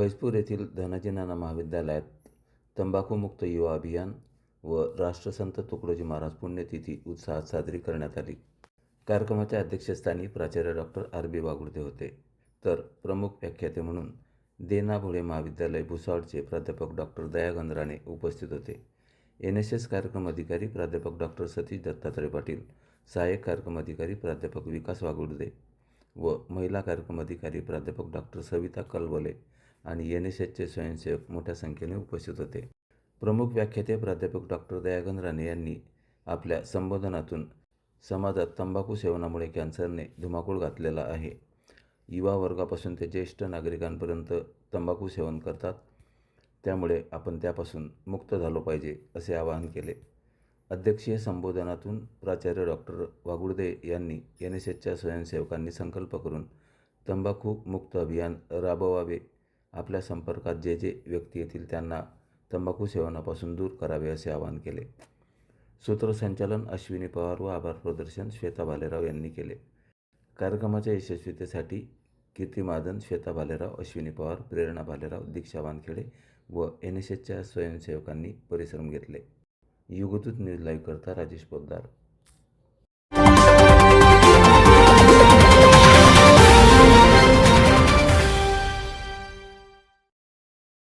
फैजपूर येथील धनाजी नाना महाविद्यालयात तंबाखूमुक्त युवा अभियान व राष्ट्रसंत तुकडोजी महाराज पुण्यतिथी उत्साहात साजरी करण्यात आली. कार्यक्रमाच्या अध्यक्षस्थानी प्राचार्य डॉक्टर आर बी वागुर्दे होते. तर प्रमुख व्याख्याते म्हणून देना भोळे महाविद्यालय भुसावळचे प्राध्यापक डॉक्टर दयागंद राणे उपस्थित होते. एन एस एस कार्यक्रम अधिकारी प्राध्यापक डॉक्टर सतीश दत्तात्रय पाटील सहाय्यक कार्यक्रम अधिकारी प्राध्यापक विकास वागुर्दे व महिला कार्यक्रम अधिकारी प्राध्यापक डॉक्टर सविता कलवले आणि एन एस एसचे स्वयंसेवक मोठ्या संख्येने उपस्थित होते. प्रमुख व्याख्याते प्राध्यापक डॉक्टर दयागंद राणे यांनी आपल्या संबोधनातून समाजात तंबाखू सेवनामुळे कॅन्सरने धुमाकूळ घातलेला आहे. युवा वर्गापासून ते ज्येष्ठ नागरिकांपर्यंत तंबाखू सेवन करतात. त्यामुळे आपण त्यापासून मुक्त झालो पाहिजे असे आवाहन केले. अध्यक्षीय संबोधनातून प्राचार्य डॉक्टर वागुडदे यांनी एन एस एसच्या स्वयंसेवकांनी संकल्प करून तंबाखू मुक्त अभियान राबवावे आपल्या संपर्कात जे जे व्यक्ती येतील त्यांना तंबाखू सेवनापासून दूर करावे असे आवाहन केले. सूत्रसंचालन अश्विनी पवार व आभार प्रदर्शन श्वेता भालेराव यांनी केले. कार्यक्रमाच्या यशस्वीतेसाठी कीर्ती महाजन श्वेता भालेराव अश्विनी पवार प्रेरणा भालेराव दीक्षा वानखेडे व एन एस एसच्या स्वयंसेवकांनी परिश्रम घेतले. युगदूत न्यूज लाईव्ह करता राजेश पोद्दार